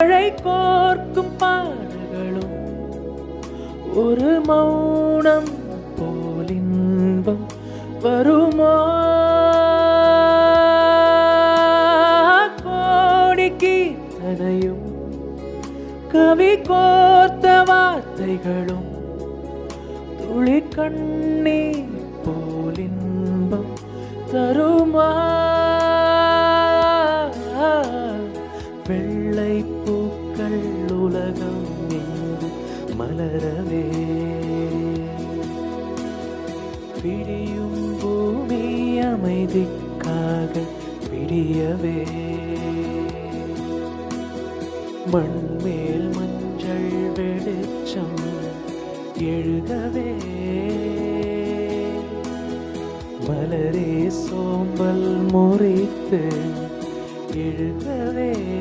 மழை கோர்க்கும் பாடல்களும் ஒரு மௌனம் போலின்பம் வருமா? கோடி கீர்த்தனையும் கவி கோர்த்த வார்த்தைகளும் துளி கண்ணீர் போலின்பம் தருமா? வெள்ளை பூக்கள் உலகம் எங்கு மலரவே. விடியும் பூமி அமைதிக்காக பிரியவே. மண்மேல் மஞ்சள் வெளிச்சம் எழுதவே மலரே சோம்பல் முறைத்து எழுதவே